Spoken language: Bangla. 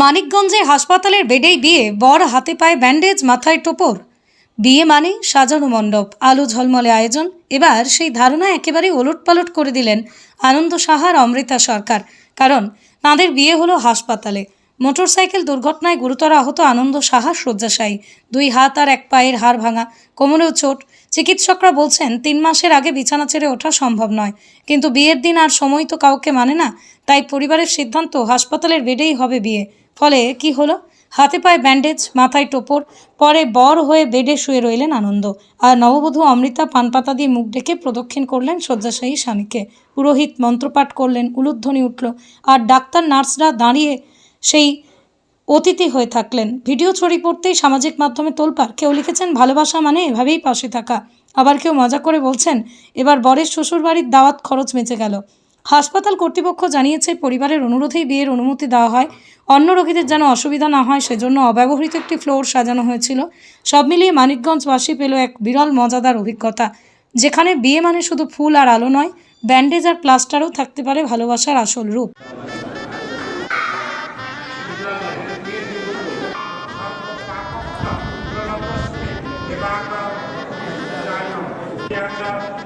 মানিকগঞ্জে হাসপাতালের বেডেই বিয়ে, বর হাতে পায়ে ব্যান্ডেজ, মাথায় টোপর। বিয়ে মানে সাজানো মণ্ডপ, আলো ঝলমলে আয়োজন। এবার সেই ধারণা একেবারে ওলটপালট করে দিলেন আনন্দ সাহার অমৃতা সরকার। কারণ তাঁদের বিয়ে হলো হাসপাতালে। মোটরসাইকেল দুর্ঘটনায় গুরুতর আহত আনন্দ সাহা শয্যাশায়ী। দুই হাত আর এক পায়ের হাড় ভাঙা। কোমরেও চোট। চিকিৎসকরা বলছেন, তিন মাসের আগে বিছানা ছেড়ে ওঠা সম্ভব নয়। কিন্তু বিয়ের দিন আর সময় তো কাউকে মানে না। তাই পরিবারের সিদ্ধান্ত হাসপাতালের বেডেই হবে বিয়ে। ফলে কি হলো? হাতে পায়ে ব্যান্ডেজ, মাথায় টোপর, পরে বর হয়ে বেডে শুয়ে রইলেন আনন্দ। আর নববধূ অমৃতা পানপাতা দিয়ে মুখ ডেকে প্রদক্ষিণ করলেন শয্যাশায়ী স্বামীকে। পুরোহিত মন্ত্রপাঠ করলেন, উলুধ্বনি উঠল। আর ডাক্তার নার্সরা দাঁড়িয়ে সেই অতিথি হয়ে থাকলেন। ভিডিও ছড়িয়ে পড়তেই সামাজিক মাধ্যমে তোলপাড়। কেউ লিখেছেন, ভালোবাসা মানে এভাবেই পাশে থাকা। আবার কেউ মজা করে বলছেন, এবার বরের শ্বশুরবাড়ির দাওয়াত খরচ বেঁচে গেল। হাসপাতাল কর্তৃপক্ষ জানিয়েছে, পরিবারের অনুরোধেই বিয়ের অনুমতি দেওয়া হয়। অন্য রোগীদের যেন অসুবিধা না হয়, সেজন্য অব্যবহৃত একটি ফ্লোর সাজানো হয়েছিল। সব মিলিয়ে মানিকগঞ্জবাসী পেল এক বিরল, মজাদার অভিজ্ঞতা। যেখানে বিয়ে মানে শুধু ফুল আর আলো নয়, ব্যান্ডেজ আর প্লাস্টারও থাকতে পারে ভালোবাসার আসল রূপ। Chicago, China, Canada,